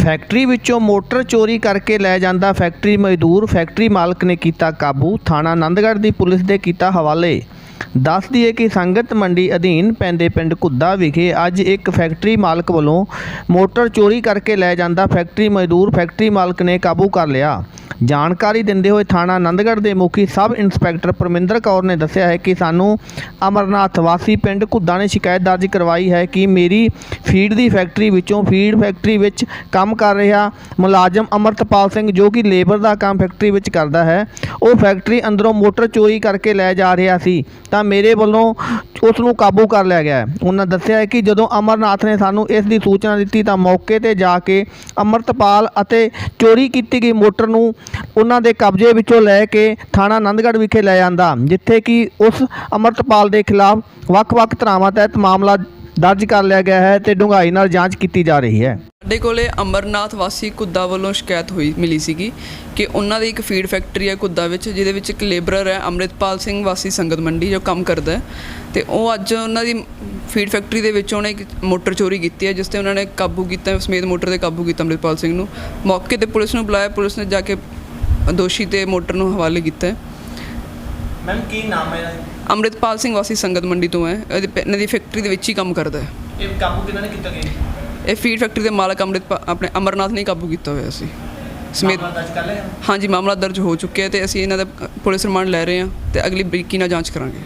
Factory ਵਿੱਚੋਂ motor ਚੋਰੀ ਕਰਕੇ ਲੈ ਜਾਂਦਾ ਫੈਕਟਰੀ ਮਜ਼ਦੂਰ। ਫੈਕਟਰੀ ਮਾਲਕ ਨੇ ਕੀਤਾ ਕਾਬੂ। ਥਾਣਾ ਆਨੰਦਗੜ੍ਹ ਦੀ ਪੁਲਿਸ ਦੇ ਕੀਤਾ ਹਵਾਲੇ। ਦੱਸ ਦਈਏ ਕਿ ਸੰਗਤ ਮੰਡੀ ਅਧੀਨ ਪੈਂਦੇ ਪਿੰਡ ਘੁੱਦਾ ਵਿਖੇ ਅੱਜ ਇੱਕ ਫੈਕਟਰੀ ਮਾਲਕ ਵੱਲੋਂ ਮੋਟਰ ਚੋਰੀ ਕਰਕੇ ਲੈ ਜਾਂਦਾ ਫੈਕਟਰੀ ਮਜ਼ਦੂਰ ਫੈਕਟਰੀ ਮਾਲਕ ਨੇ ਕਾਬੂ ਕਰ ਲਿਆ। ਜਾਣਕਾਰੀ ਦਿੰਦੇ ਹੋਏ ਥਾਣਾ ਆਨੰਦਗੜ੍ਹ ਦੇ ਮੁਖੀ ਸਬ ਇੰਸਪੈਕਟਰ ਪਰਮਿੰਦਰ ਕੌਰ ਨੇ ਦੱਸਿਆ ਹੈ ਕਿ ਸਾਨੂੰ ਅਮਰਨਾਥ ਵਾਸੀ ਪਿੰਡ ਘੁੱਦਾ ਨੇ ਸ਼ਿਕਾਇਤ ਦਰਜ ਕਰਵਾਈ ਹੈ ਕਿ ਮੇਰੀ ਫੀਡ ਦੀ ਫੈਕਟਰੀ ਵਿੱਚੋਂ ਫੀਡ ਫੈਕਟਰੀ ਵਿੱਚ ਕੰਮ ਕਰ ਰਿਹਾ ਮੁਲਾਜ਼ਮ ਅਮਰਤਪਾਲ ਸਿੰਘ ਜੋ ਕਿ ਲੇਬਰ ਦਾ ਕੰਮ ਫੈਕਟਰੀ ਵਿੱਚ ਕਰਦਾ ਹੈ, ਉਹ ਫੈਕਟਰੀ ਅੰਦਰੋਂ ਮੋਟਰ ਚੋਰੀ ਕਰਕੇ ਲੈ ਜਾ ਰਿਹਾ ਸੀ। ਤਾਂ ਮੇਰੇ ਵੱਲੋਂ ਉਸ ਨੂੰ ਕਾਬੂ ਕਰ ਲਿਆ ਗਿਆ ਉਹਨਾਂ ਦੱਸਿਆ ਕਿ ਜਦੋਂ ਅਮਰਨਾਥ ਨੇ ਸਾਨੂੰ ਇਸ ਦੀ ਸੂਚਨਾ ਦਿੱਤੀ ਤਾਂ ਮੌਕੇ ਤੇ ਜਾ ਕੇ ਅਮਰਤਪਾਲ ਅਤੇ ਚੋਰੀ ਕੀਤੀ ਗਈ ਮੋਟਰ ਨੂੰ ਉਹਨਾਂ ਦੇ ਕਬਜ਼ੇ ਵਿੱਚੋਂ ਲੈ ਕੇ ਥਾਣਾ ਆਨੰਦਗੜ੍ਹ ਵਿਖੇ ਲੈ ਜਾਂਦਾ, ਜਿੱਥੇ ਕਿ ਉਸ ਅਮਰਤਪਾਲ ਦੇ ਖਿਲਾਫ ਵੱਖ-ਵੱਖ ਧਾਰਾਵਾਂ ਤਹਿਤ ਮਾਮਲਾ ਦਰਜ ਕਰ ਲਿਆ ਗਿਆ ਹੈ ਤੇ ਡੂੰਘਾਈ ਨਾਲ ਜਾਂਚ ਕੀਤੀ ਜਾ ਰਹੀ ਹੈ। ਸਾਡੇ ਕੋਲੇ ਅਮਰਨਾਥ ਵਾਸੀ ਕੁੱਦਾ ਵੱਲੋਂ ਸ਼ਿਕਾਇਤ ਹੋਈ, ਮਿਲੀ ਸੀਗੀ ਕਿ ਉਹਨਾਂ ਦੀ ਇੱਕ ਫੀਡ ਫੈਕਟਰੀ ਹੈ ਕੁੱਦਾ ਵਿੱਚ, ਜਿਹਦੇ ਵਿੱਚ ਇੱਕ ਲੇਬਰਰ ਹੈ ਅੰਮ੍ਰਿਤਪਾਲ ਸਿੰਘ ਵਾਸੀ ਸੰਗਤ ਮੰਡੀ, ਜੋ ਕੰਮ ਕਰਦਾ ਹੈ। ਤੇ ਉਹ ਅੱਜ ਉਹਨਾਂ ਦੀ ਫੀਡ ਫੈਕਟਰੀ ਦੇ ਵਿੱਚ ਉਹਨੇ ਇੱਕ ਮੋਟਰ ਚੋਰੀ ਕੀਤੀ ਹੈ, ਜਿਸ ਤੇ ਉਹਨਾਂ ਨੇ ਕਾਬੂ ਕੀਤਾ ਸਮੇਤ ਮੋਟਰ ਤੇ ਕਾਬੂ ਕੀਤਾ ਅੰਮ੍ਰਿਤਪਾਲ ਸਿੰਘ ਨੂੰ। ਮੌਕੇ ਤੇ ਪੁਲਿਸ ਨੂੰ ਬੁਲਾਇਆ, ਪੁਲਿਸ ਨੇ ਜਾ ਕੇ ਦੋਸ਼ੀ ਤੇ ਮੋਟਰ ਨੂੰ ਹਵਾਲੇ ਕੀਤਾ ਹੈ। ਮੈਮ ਕੀ ਨਾਮ ਹੈ ਅੰਮ੍ਰਿਤਪਾਲ ਸਿੰਘ ਵਾਸੀ ਸੰਗਤ ਮੰਡੀ ਤੋਂ ਹੈ। ਇਹਦੀ ਪ- ਇਹਨਾਂ ਦੀ ਫੈਕਟਰੀ ਦੇ ਵਿੱਚ ਹੀ ਕੰਮ ਕਰਦਾ ਹੈ। ਇਹ ਕਾਬੂ ਕਿਹਨਾਂ ਨੇ ਕੀਤਾ ਗਿਆ ਇਹ ਫੀਡ ਫੈਕਟਰੀ ਦੇ ਮਾਲਕ ਅੰਮ੍ਰਿਤਪਾਲ ਆਪਣੇ ਅਮਰਨਾਥ ਨੇ ਹੀ ਕਾਬੂ ਕੀਤਾ ਹੋਇਆ ਸੀ। ਸਮੇਤ ਦਰਜ ਕਰ ਲਿਆ? ਹਾਂਜੀ ਮਾਮਲਾ ਦਰਜ ਹੋ ਚੁੱਕਿਆ ਹੈ ਤੇ ਅਸੀਂ ਇਹਨਾਂ ਦਾ ਅ, ਪੁਲਿਸ ਰਿਮਾਂਡ ਲੈ ਰਹੇ ਹਾਂ ਤੇ ਅਗਲੀ ਬਰੀਕੀ ਨਾਲ ਜਾਂਚ ਕਰਾਂਗੇ।